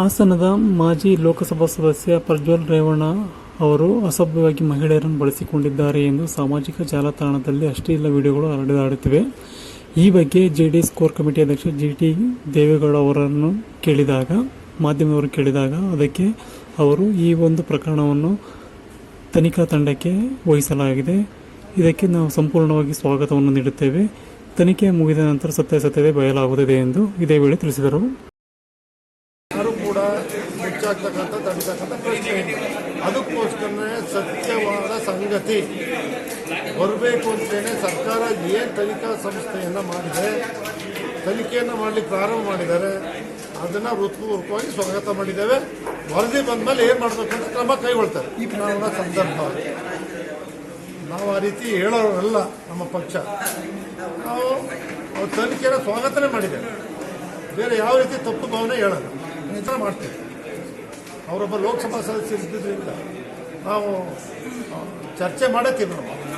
ಹಾಸನದ ಮಾಜಿ ಲೋಕಸಭಾ ಸದಸ್ಯ ಪ್ರಜ್ವಲ್ ರೇವಣ್ಣ ಅವರು ಅಸಭ್ಯವಾಗಿ ಮಹಿಳೆಯರನ್ನು ಬಳಸಿಕೊಂಡಿದ್ದಾರೆ ಎಂದು ಸಾಮಾಜಿಕ ಜಾಲತಾಣದಲ್ಲಿ ಅಷ್ಟೇ ಇಲ್ಲ ವಿಡಿಯೋಗಳು ಹರಡಿದಾಡುತ್ತಿವೆ. ಈ ಬಗ್ಗೆ J D S core committee ಅಧ್ಯಕ್ಷ ಜಿ ಟಿ ದೇವೇಗೌಡ ಅವರನ್ನು ಕೇಳಿದಾಗ, ಮಾಧ್ಯಮದವರು ಕೇಳಿದಾಗ ಅದಕ್ಕೆ ಅವರು ಈ ಒಂದು ಪ್ರಕರಣವನ್ನು ತನಿಖಾ ತಂಡಕ್ಕೆ ವಹಿಸಲಾಗಿದೆ. ಇದಕ್ಕೆ ನಾವು ಸಂಪೂರ್ಣವಾಗಿ ಸ್ವಾಗತವನ್ನು ನೀಡುತ್ತೇವೆ. ತನಿಖೆ ಮುಗಿದ ನಂತರ ಸತ್ಯಾಸತ್ಯತೆ ಬಯಲಾಗುತ್ತದೆ ಎಂದು ಇದೇ ವೇಳೆ ತಿಳಿಸಿದರು. ಮುಚ್ಚಾಕ್ತಕ್ಕಂಥ ತಡಿತಕ್ಕಂಥ ಪ್ರಶ್ನೆ ಅದಕ್ಕೋಸ್ಕರನೇ ಸತ್ಯವಾದ ಸಂಗತಿ. ಬರಬೇಕು ಅಂತೇನೆ ಸರ್ಕಾರ ಏನು ತನಿಖಾ ಸಂಸ್ಥೆಯನ್ನು ಮಾಡಿದೆ, ತನಿಖೆಯನ್ನು ಮಾಡಲಿಕ್ಕೆ ಪ್ರಾರಂಭ ಮಾಡಿದ್ದಾರೆ, ಅದನ್ನು ಹೃತ್ಪೂರ್ವಕವಾಗಿ ಸ್ವಾಗತ ಮಾಡಿದ್ದೇವೆ. ವರದಿ ಬಂದಮೇಲೆ ಏನು ಮಾಡಬೇಕು ಅಂತ ಕ್ರಮ ಕೈಗೊಳ್ತಾರೆ. ಈ ಚುನಾವಣಾ ಸಂದರ್ಭ. ನಾವು ಆ ರೀತಿ ಹೇಳೋರಲ್ಲ ನಮ್ಮ ಪಕ್ಷ. ನಾವು ತನಿಖೆಯನ್ನು ಸ್ವಾಗತನೇ ಮಾಡಿದ್ದೇವೆ. ಬೇರೆ ಯಾವ ರೀತಿ ತಪ್ಪು ಭಾವನೆ ಹೇಳಲ್ಲ. ನಿಜ ಮಾಡ್ತೇವೆ ಅವರೊಬ್ಬ ಲೋಕಸಭಾ ಸದಸ್ಯರಿದ್ದರಿಂದ ನಾವು ಚರ್ಚೆ ಮಾಡತ್ತೀವಿ ಮಾಡ್ತೀವಿ.